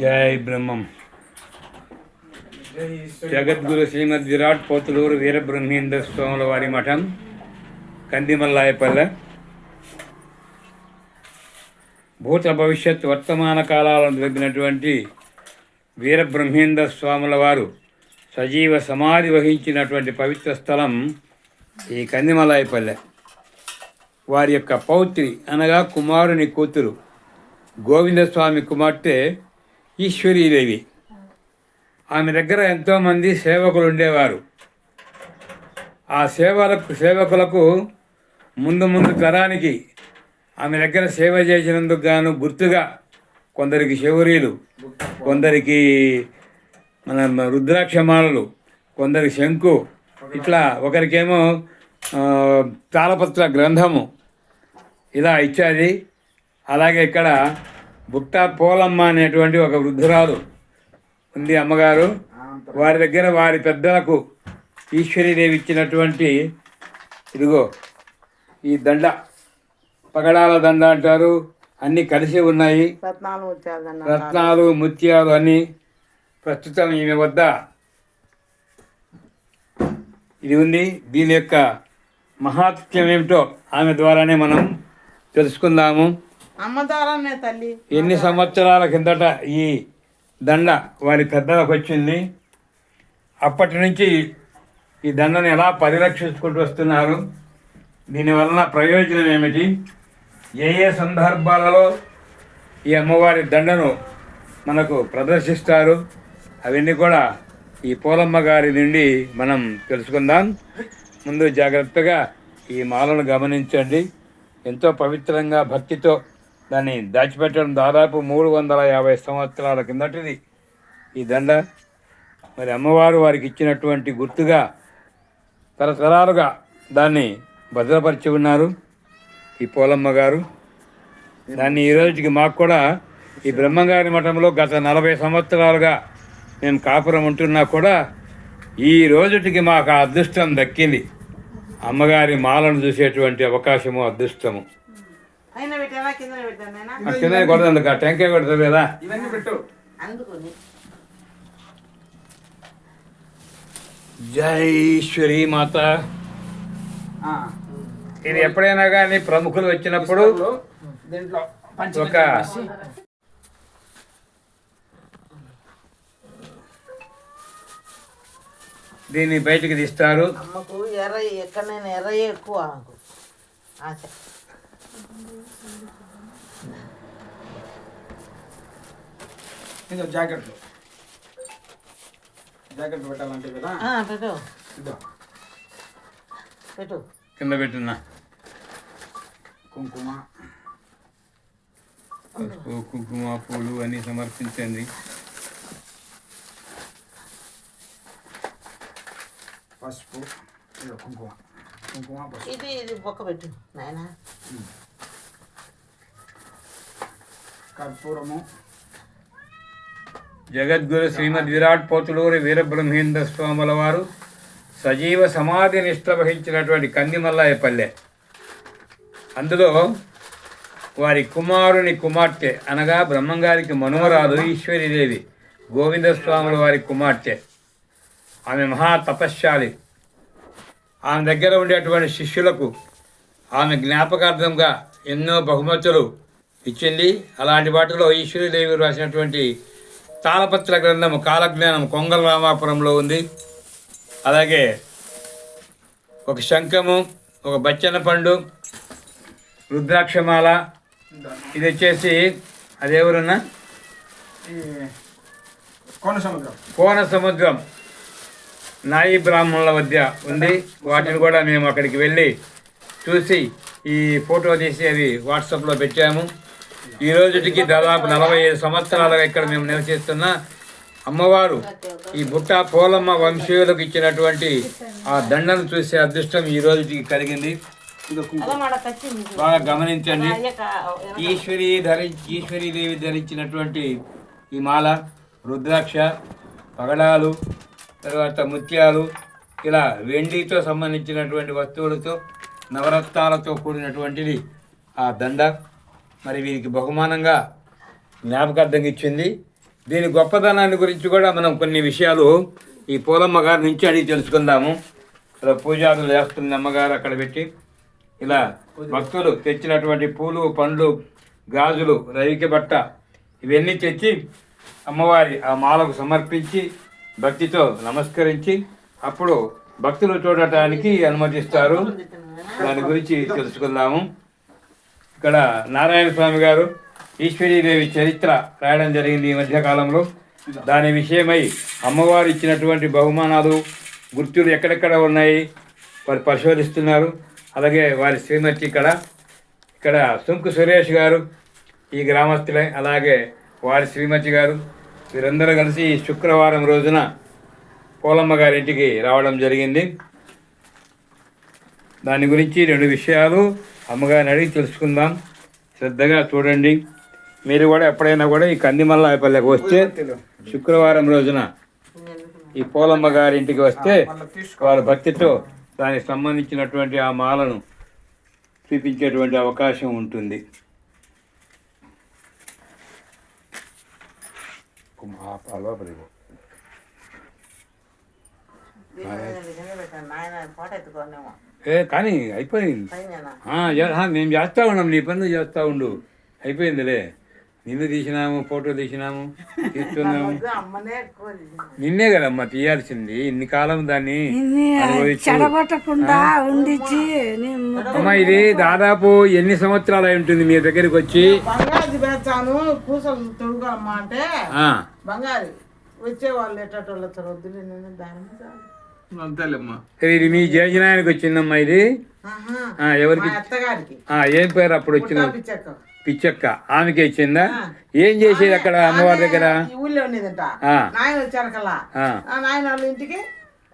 జై బ్రహ్మం. జగద్గురు శ్రీమద్ విరాట్ పోతులూరు వీరబ్రహ్మేంద్ర స్వాముల వారి మఠం కందిమల్లాయపల్లె. భూత భవిష్యత్ వర్తమాన కాలాలను తగ్గినటువంటి వీరబ్రహ్మేంద్ర స్వాముల వారు సజీవ సమాధి వహించినటువంటి పవిత్ర స్థలం ఈ కందిమలాయపల్లె వారి యొక్క పౌత్రి అనగా కుమారుని కూతురు గోవిందస్వామి కుమార్తె ఈశ్వరీదేవి. ఆమె దగ్గర ఎంతోమంది సేవకులు ఉండేవారు ఆ సేవలకు సేవకులకు ముందు ముందు తరానికి ఆమె దగ్గర సేవ చేసినందుకు గాను గుర్తుగా కొందరికి శౌరీలు కొందరికి మన రుద్రాక్షమాలలు కొందరి శంకు ఇట్లా ఒకరికేమో తాళపత్ర గ్రంథము ఇలా ఇచ్చాది. అలాగే ఇక్కడ బుట్ట పోలమ్మ అనేటువంటి ఒక వృద్ధురాలు ఉంది అమ్మగారు. వారి దగ్గర వారి పెద్దలకు ఈశ్వరీదేవి ఇచ్చినటువంటి ఇదిగో ఈ దండ పగడాల దండ అంటారు. అన్నీ కలిసి ఉన్నాయి. రత్నాలు ముత్యాలు అన్నీ ప్రస్తుతం ఈమె వద్ద ఇది ఉంది. దీని యొక్క మహాత్మ్యం ఏమిటో ఆమె ద్వారానే మనం తెలుసుకుందాము. అమ్మదారనే తల్లి. ఎన్ని సంవత్సరాల కిందట ఈ దండ వారి పెద్దలకు వచ్చింది? అప్పటి నుంచి ఈ దండను ఎలా పరిరక్షించుకుంటూ వస్తున్నారు? దీనివలన ప్రయోజనం ఏమిటి? ఏ ఏ సందర్భాలలో ఈ అమ్మవారి దండను మనకు ప్రదర్శిస్తారు? అవన్నీ కూడా ఈ పోలమ్మ గారి నుండి మనం తెలుసుకుందాం. ముందు జాగ్రత్తగా ఈ మాలను గమనించండి. ఎంతో పవిత్రంగా భక్తితో దాన్ని దాచిపెట్టడం దాదాపు మూడు వందల యాభై సంవత్సరాల కిందటిది. ఈ దండ మరి అమ్మవారు వారికి ఇచ్చినటువంటి గుర్తుగా తరతరాలుగా దాన్ని భద్రపరిచి ఉన్నారు ఈ పోలమ్మ గారు. దాన్ని ఈ రోజుకి మాకు కూడా ఈ బ్రహ్మంగారి మఠంలో గత నలభై సంవత్సరాలుగా మేము కాపురం ఉంటున్నా కూడా ఈ రోజుటికి మాకు ఆ అదృష్టం దక్కింది. అమ్మగారి మాలను చూసేటువంటి అవకాశము అదృష్టము. కింద కొడదండి టెంకాయ కొడతారు కదా. ఇవన్నీ పెట్టు. అందుకొని. జై శ్రీ మాత. ఆ, ఇది ఎప్పుడైనా కానీ ప్రముఖులు వచ్చినప్పుడు ఇప్పుడు దీంట్లో పంచి ఒక దీన్ని బయటికి తీస్తారు. అమ్మకు ఎర్ర ఎక్కడైనా ఎర్ర ఎక్కువ ఆశ. ఇదో జాకెట్లు జాకెట్లు పెట్టాలంటే కదా? ఆ, పెట్టు. ఇదో పెట్టు. కింద పెట్టిన. కుంకుమ. పసుపు కుంకుమ పూలు అన్ని సమర్పించండి. పసుపు ఇదో కుంకుమ. కుంకుమ పసుపు. ఇది ఇది బొక్క పెట్టు నాయన. కర్పూరము జగద్గురు శ్రీమద్ విరాట్ పోతులూరి వీరబ్రహ్మేంద్ర స్వాముల వారు సజీవ సమాధి నిష్ట వహించినటువంటి కందిమల్లాయపల్లె అందులో వారి కుమారుని కుమార్తె అనగా బ్రహ్మంగారికి మనోరాలు ఈశ్వరీదేవి గోవిందస్వాముల వారి కుమార్తె. ఆమె మహా తపశ్శాలి. ఆమె దగ్గర ఉండేటువంటి శిష్యులకు ఆమె జ్ఞాపకార్థంగా ఎన్నో బహుమతులు ఇచ్చింది. అలాంటి వాటిలో ఈశ్వరీదేవి రాసినటువంటి తాళపత్ర గ్రంథము కాలజ్ఞానం కొంగల రామాపురంలో ఉంది. అలాగే ఒక శంఖము ఒక బచ్చన పండు రుద్రాక్షమాల. ఇది వచ్చేసి అదెవరున్నా? ఈ కోన సముద్రం. కోన సముద్రం. నాయి బ్రాహ్మణుల మధ్య ఉంది. వాటిని కూడా మేము అక్కడికి వెళ్ళి చూసి ఈ ఫోటో తీసి అవి వాట్సాప్లో పెట్టాము. ఈ రోజుటికి దాదాపు నలభై ఐదు సంవత్సరాలుగా ఇక్కడ మేము నివసిస్తున్న అమ్మవారు ఈ బుట్ట పోలమ్మ వంశీయులకు ఇచ్చినటువంటి ఆ దండను చూసే అదృష్టం ఈ రోజుకి కలిగింది. బాగా గమనించండి. ఈశ్వరి ధరి ఈశ్వరీదేవి ధరించినటువంటి ఈ మాల రుద్రాక్ష పగడాలు తర్వాత ముత్యాలు ఇలా వెండితో సంబంధించినటువంటి వస్తువులతో నవరత్నాలతో కూడినటువంటిది ఆ దండ. మరి వీరికి బహుమానంగా జ్ఞాపకార్థంగా ఇచ్చింది. దీని గొప్పతనాన్ని గురించి కూడా మనం కొన్ని విషయాలు ఈ పూలమ్మ గారి నుంచి అడిగి తెలుసుకుందాము. ఇలా పూజాదులు చేస్తుంది అమ్మగారు అక్కడ పెట్టి ఇలా భక్తులు తెచ్చినటువంటి పూలు పండ్లు గాజులు రవికి బట్ట ఇవన్నీ తెచ్చి అమ్మవారి ఆ మాలకు సమర్పించి భక్తితో నమస్కరించి అప్పుడు భక్తులు చూడటానికి అనుమతిస్తారు. దాని గురించి తెలుసుకుందాము. ఇక్కడ నారాయణ స్వామి గారు ఈశ్వరీదేవి చరిత్ర రాయడం జరిగింది ఈ మధ్యకాలంలో దాని విషయమై అమ్మవారు ఇచ్చినటువంటి బహుమానాలు గుర్తులు ఎక్కడెక్కడ ఉన్నాయి వారు పరిశోధిస్తున్నారు. అలాగే వారి శ్రీమతి ఇక్కడ ఇక్కడ సుంకు సురేష్ గారు ఈ గ్రామస్తులే అలాగే వారి శ్రీమతి గారు వీరందరూ కలిసి శుక్రవారం రోజున పోలమ్మ గారింటికి రావడం జరిగింది. దాని గురించి రెండు విషయాలు అమ్మగారిని అడిగి తెలుసుకుందాం. శ్రద్ధగా చూడండి. మీరు కూడా ఎప్పుడైనా కూడా ఈ కందిమల్లాయపల్లెకి వస్తే శుక్రవారం రోజున ఈ పోలమ్మ గారి ఇంటికి వస్తే వారి భక్తితో దానికి సంబంధించినటువంటి ఆ మాలను చూపించేటువంటి అవకాశం ఉంటుంది. నాయన ఏ కానీ అయిపోయింది. మేము చేస్తా ఉన్నాం. నీ పనులు చేస్తా ఉండు. అయిపోయిందిలే. నిన్ను తీసినాము ఫోటో తీసినాము తీస్తున్నాము. నిన్నే కదమ్మా తీయాల్సింది. ఇన్ని కాలం దాన్ని. చెడగొట్టకుండా ఉండిచ్చి అమ్మా ఇది దాదాపు ఎన్ని సంవత్సరాలు అయి ఉంటుంది మీ దగ్గరికి వచ్చి? అంటే ఆ, బంగారు. వచ్చే ఇది మీ జయజనానికి వచ్చిందమ్మా ఇది. ఎవరికి? మా అత్తగారికి. ఆ, ఏం పేరు అప్పుడు వచ్చిన పిచ్చక్క. పిచ్చక్క. ఆమెకి ఇచ్చిందా ఏం చేసేది అక్కడ అమ్మవారి దగ్గర? ఊళ్ళో ఉండేదంట. నాయన వచ్చారు కల్లా నాయన వాళ్ళ ఇంటికి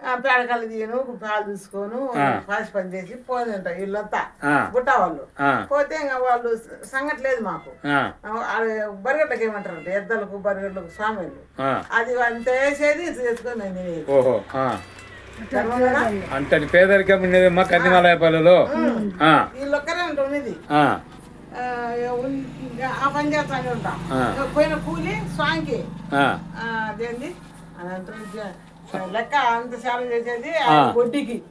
ఆ, పేడకలు తీయను పాలు తీసుకోను పాసి పని చేసి పోదంట వీళ్ళంతా. గుట్ట వాళ్ళు. పోతే ఇంకా వాళ్ళు సంగతి లేదు మాకు. ఆ, బరిగడ్డకి ఏమంటారు ఎద్దలకు బరిగడ్లకు స్వామిలు. ఆ. అది అంత వేసేది తెచ్చుకొని అంతటి పేదరికం ఉంటాం ఆ. ఇంకా పోయిన కూలి స్వామికి. అదేంది? లెక్క అంత సేవ చేసేది. వడ్డీకి.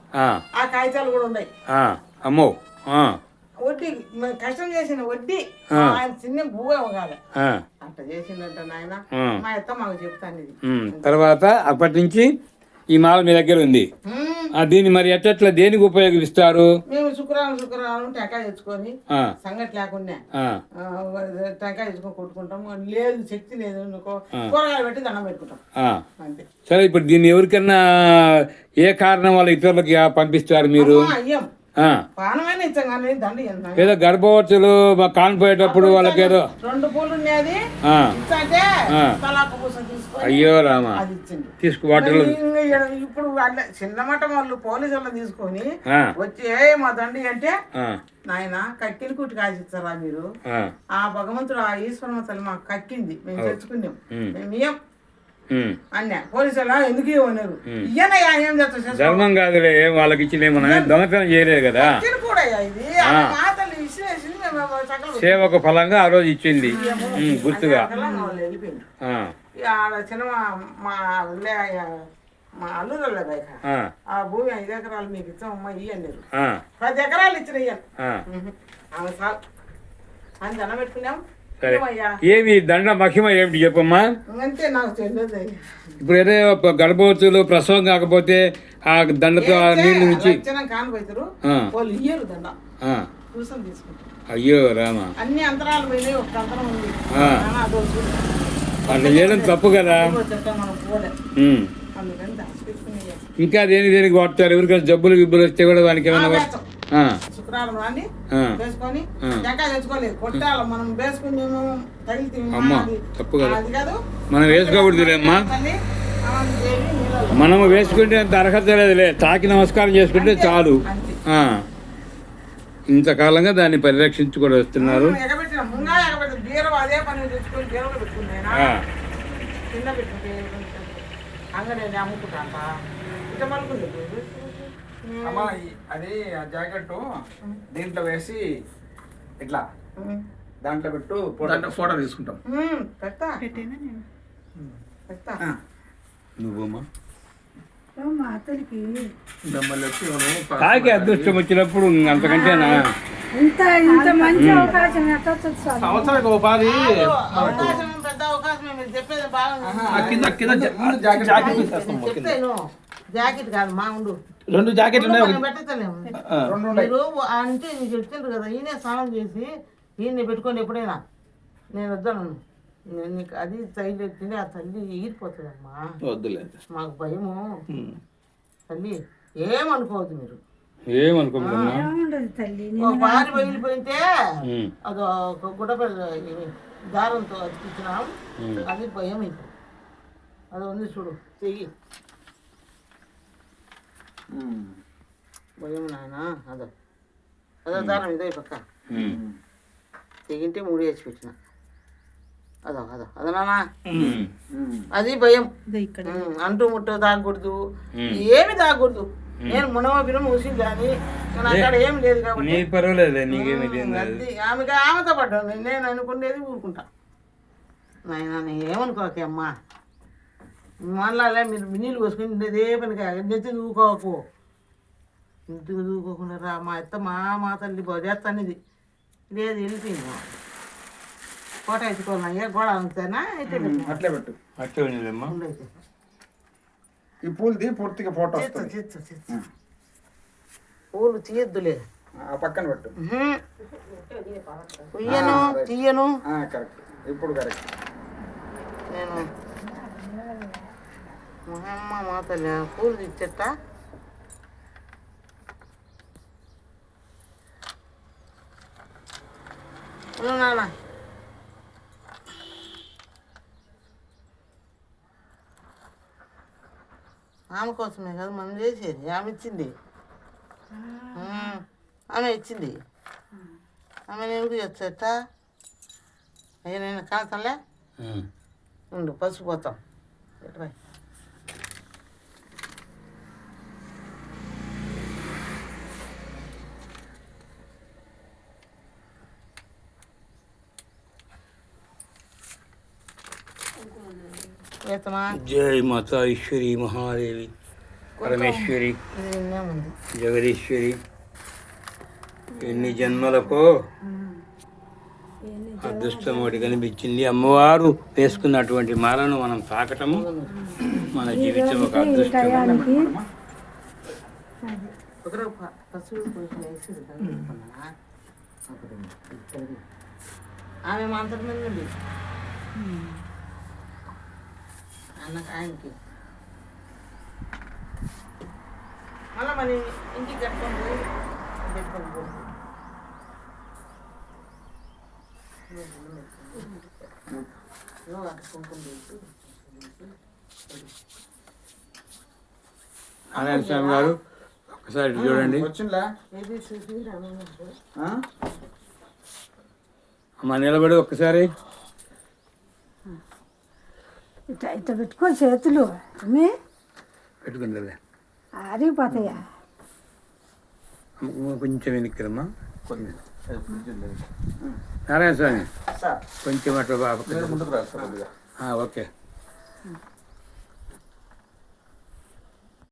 ఆ, కాగితాలు కూడా ఉన్నాయి. అమ్మో. వడ్డీ కష్టం చేసిన వడ్డీ. ఆయన చిన్న భూమే కాదు. అట్లా చేసిందంట నాయన. మా అత్త మాకు చెప్తాను. తర్వాత అప్పటి నుంచి ఈ మాల మీ దగ్గర ఉంది. దీన్ని మరి ఎట్లా దేనికి ఉపయోగిస్తారు? మేము శుక్రవారం శుక్రవారం టెంకాయ తెచ్చుకొని సంగతి లేకుండా. టెంకాయ తెచ్చుకొని కొట్టుకుంటాము లేదు శక్తి లేదు కూరగాయలు పెట్టి దండం పెట్టుకుంటాం. అంతే. సరే ఇప్పుడు దీన్ని ఎవరికన్నా ఏ కారణం వల్ల ఇతరులకి పంపిస్తారు మీరు? పానమైన ఇచ్చాం కానీ దండ. ఏదో గర్భవతులు కానిపోయేటప్పుడు వాళ్ళకి ఏదో రెండు పూలు ఉండేది. తీసుకొని అయ్యో రామా. తీసుకు వాటిలో ఇప్పుడు వాళ్ళ చిన్నమట వాళ్ళు పోలీసులను తీసుకొని ఆ, వచ్చి ఏ మా దండి అంటే నాయన కక్కిన కుట్టి కాసిస్తారా మీరు? ఆ, భగవంతుడు ఆ ఈశ్వరమ తల్లి మాకు కక్కింది. మేము తెచ్చుకున్నాం. మేము అన్న పోలీసులు ఎందుకు ఇవ్వన్నారు ఇయ్యనయ్యా ఏం చేస్తా ధర్మం కాదులే వాళ్ళకి ఇచ్చింది ఏమన్నా? దొంగతనం చేయలేదు కదా? కూడా ఇది. సేవకు ఫలంగా ఆ రోజు ఇచ్చింది. గుర్తుగా. వాళ్ళు చిన్న మా మా అల్లురల్లే బయట. ఆ, భూమి ఐదు ఎకరాలు మీకు ఇచ్చాం అమ్మ ఇయ్యి అన్నారు. పది ఎకరాలు ఇచ్చిన ఇయ్యను. సార్ అని దండం పెట్టుకున్నాం. సరే. ఏమి దండ మహిమ ఏమిటి చెప్పమ్మా? అంతే నాకు తెలియదు అయ్యా. ఇప్పుడు ఏదో గర్భవతులు ప్రసవం కాకపోతే ఆ దండతో ఆ నీళ్ళు నుంచి. కూర్చొని తీసుకుంటారు. అయ్యో రామా. అన్ని అంతరాలు పోయినాయి ఒక అంతరం ఉంది. ఆ. కానీ అదో చూడు. అట్లా చేయడం తప్పు కదా. ఇంకో దేని దేనికి వాడతారు? ఎవరికైనా జబ్బులు గిబ్బులు వస్తే కూడా వానికి ఏమైనా శుక్రవారం రాండి ఆ. వేసుకొని ఆ. టెంకాయ తెచ్చుకోలేదు. కొట్టాలి మనం తప్పు కదా. అది కాదు. వేసుకోకూడదులేమ్మా. మనము వేసుకుంటే అంత అర్హత లేదులే. తాకి నమస్కారం చేసుకుంటే చాలు. ఇంతకాలంగా దాన్ని వస్తున్నారు. కింద పెట్టుకుంటే అమ్ముకుంటాంట ఇట్లా మలుకుంది అమ్మా అది ఆ జాకెట్ దీంట్లో వేసి ఇట్లా దాంట్లో పెట్టు ఫోటో. దాంట్లో ఫోటో తీసుకుంటాం. పెడతా. పెడతా. నువ్వమ్మా? కాకి అదృష్టం వచ్చినప్పుడు అంతకంటేనా? ఇంత ఇంత మంచి అవకాశం? సంవత్సరానికి చెప్తాను జాకెట్ కాదు మా ఉండు. రెండు జాకెట్లు ఉన్నాయి మనం పెట్టలేము. ఆ. రెండు ఉన్నాయి. మీరు అంటే నీకు చెప్తుండ్రు కదా ఈయనే స్నానం చేసి ఈయన్ని పెట్టుకొని ఎప్పుడైనా నేను వద్దాను నేను నీకు అది తల్లి ఎత్తింది ఆ తల్లి ఈరిపోతుందమ్మా. వద్దులే. మాకు భయము. తల్లి ఏమనుకోవద్దు మీరు. పారి పగిలిపోయింటే ఉమ్. అది ఒక గుడ్డపల్లి దారంతో అతికించినాం. అది భయం అయిపోయింది అది ఉంది చూడు చెయ్యి. భయం నాయన అదో అదో దారం ఇదో ఈ పక్క ఉమ్. తెగింటే మూడు వేసి పెట్టిన అదో అదో అదో. ఉమ్. అది భయం అంటూ ముట్టు తాగకూడదు ఏమి తాగకూడదు నేను మునవ బినం ఊసింది కానీ నేను అక్కడ ఏం లేదు కాబట్టి నీ పర్వాలేదు నీకేమి ఆమెకి ఆమెతో పడ్డాను నేను అనుకునేది ఊరుకుంటా నాయన నేను ఏమనుకోకే అమ్మా మళ్ళా మీరు నీళ్ళు పోసుకొని ఉండేదే పనిగా నెత్తి దూకోకు ఇంటికి దూకోకుండా రా మా అత్త మా మా తల్లి చేస్తాను ఇది. లేదు వెళ్ళిపోయింది కోట ఎత్తుకోవాలన్నా గోడ అంతేనా అయితే అట్లే పెట్టు. ఉండేదమ్మా ఉండైతే ఈ పూలది పూర్తిగా ఫోటో చిత్తు చిత్తు పూలు తీయద్దులే. ఆ పక్కన పెట్టు. ఉయ్యను తీయను. కరెక్ట్. ఇప్పుడు కరెక్ట్. నేను మహమ్మ మాతలే పూలు తెచ్చట నాన్న. ఆమె కోసమే కదా మనం చేసేది ఆమె ఇచ్చింది. ఆమె ఇచ్చింది. ఆమె నేను చేచ్చట అయ్యా నేను ఉమ్. ఉండు పసుపు పోతాం. జై మాతా ఈశ్వరి మహాదేవి పరమేశ్వరి జగదీశ్వరి. ఎన్ని జన్మలకు అదృష్టం ఒకటి కనిపించింది. అమ్మవారు వేసుకున్నటువంటి మాలను మనం తాకటము మన జీవితం ఒక అదృష్టం టయానికి ఒకరు ప- పసుపు కొంచెం వేసి కలుపుకున్నా. అప్పుడు ఇక్కడికి. ఆమె మంత్రం మీద ఉంది అన్నకు ఆయనకి మళ్ళీ మన ఇంటికి కట్టుకొని పోయి పెట్టుకొని పోయి నువ్వు అక్కడ కుంకుమ వేసి నారాయణ స్వామి గారు ఒకసారి చూడండి అమ్మ నిలబడి ఒక్కసారి ఇట్లా ఇట్లా పెట్టుకో చేతులు ఆరిపోతాయా అమ్మ, కొంచెం వెనక్కిరమ్మా. నారాయణ స్వామి. సార్. కొంచెం అట్లా ఓకే.